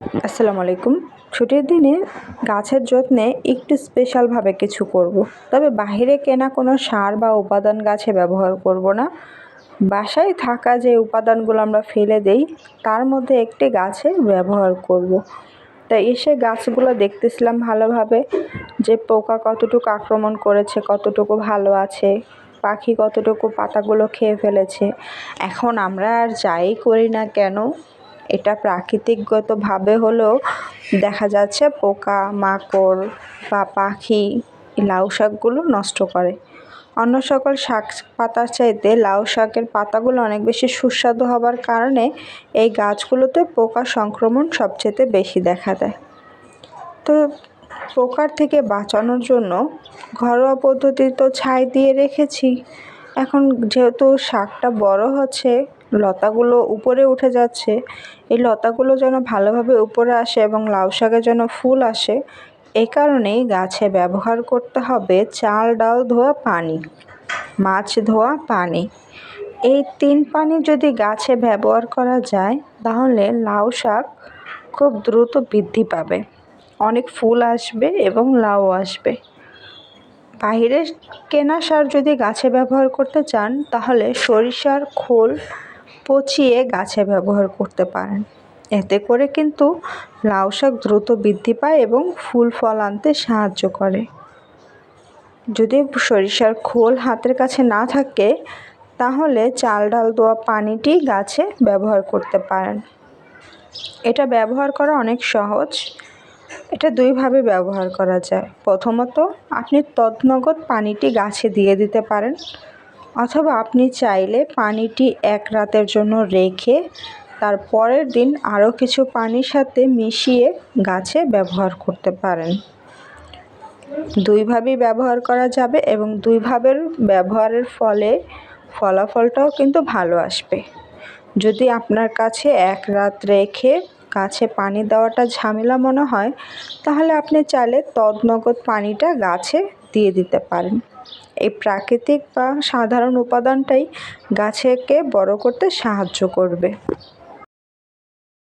আসসালামু আলাইকুম ছুটির দিনে গাছের যত্নে একটু স্পেশালভাবে কিছু করব। তবে বাইরে কেনা কোনো সার বা উপাদান গাছে ব্যবহার করব না বাসায় থাকা যে উপাদানগুলো আমরা ফেলে দেই, তার মধ্যে একটি গাছে ব্যবহার করব। তাই এসে গাছগুলো দেখতেছিলাম ভালোভাবে, যে পোকা কতটুকু আক্রমণ করেছে, কতটুকু ভালো আছে, পাখি কতটুকু পাতাগুলো খেয়ে ফেলেছে এখন আমরা আর যাই করি না কেন এটা প্রাকৃতিকগতভাবে হলেও দেখা যাচ্ছে পোকা মাকড় বা পাখি, লাউ শাকগুলো নষ্ট করে। অন্য সকল শাক পাতার চাইতে লাউ শাকের পাতাগুলো অনেক বেশি সুস্বাদু হবার কারণে এই গাছগুলোতে পোকা সংক্রমণ সবচেয়ে বেশি দেখা দেয়। তো পোকার থেকে বাঁচানোর জন্য ঘরোয়া পদ্ধতি তো ছাই দিয়ে রেখেছি। এখন যেহেতু শাকটা বড় হচ্ছে লতাগুলো উপরে উঠে যাচ্ছে। এই লতাগুলো যেন ভালোভাবে উপরে আসে এবং লাউ শাকে যেন ফুল আসে এই কারণেই গাছে ব্যবহার করতে হবে চাল, ডাল ধোয়া পানি, মাছ ধোয়া পানি। এই তিন পানি যদি গাছে ব্যবহার করা যায়, তাহলে লাউ শাক খুব দ্রুত বৃদ্ধি পাবে। অনেক ফুল আসবে এবং লাউ আসবে। বাইরের কেনা সার যদি গাছে ব্যবহার করতে চান, তাহলে সরিষার খোল পচিয়ে গাছে ব্যবহার করতে পারেন। এতে করে কিন্তু লাউ শাক দ্রুত বৃদ্ধি পায় এবং ফুল ফল আনতে সাহায্য করে। যদি সরিষার খোল হাতের কাছে না থাকে, তাহলে চাল, ডাল দেওয়া পানিটি গাছে ব্যবহার করতে পারেন। এটা ব্যবহার করা অনেক সহজ। এটা দুইভাবে ব্যবহার করা যায়। প্রথমত, আপনি তৎনগদ পানিটি গাছে দিয়ে দিতে পারেন। অথবা আপনি চাইলে পানিটি এক রাতের জন্য রেখে তার পরের দিন আরও কিছু পানির সাথে মিশিয়ে গাছে ব্যবহার করতে পারেন। দুইভাবেই ব্যবহার করা যাবে এবং দুইভাবের ব্যবহারের ফলে ফলাফলটাও কিন্তু ভালো আসবে। যদি আপনার কাছে এক রাত রেখে গাছে পানি দেওয়াটা ঝামেলা মনে হয়, তাহলে আপনি চাইলে তদনগদ পানিটা গাছে দিয়ে দিতে পারেন। এই প্রাকৃতিক বা সাধারণ উপাদানটাই গাছেকে বড় করতে সাহায্য করবে।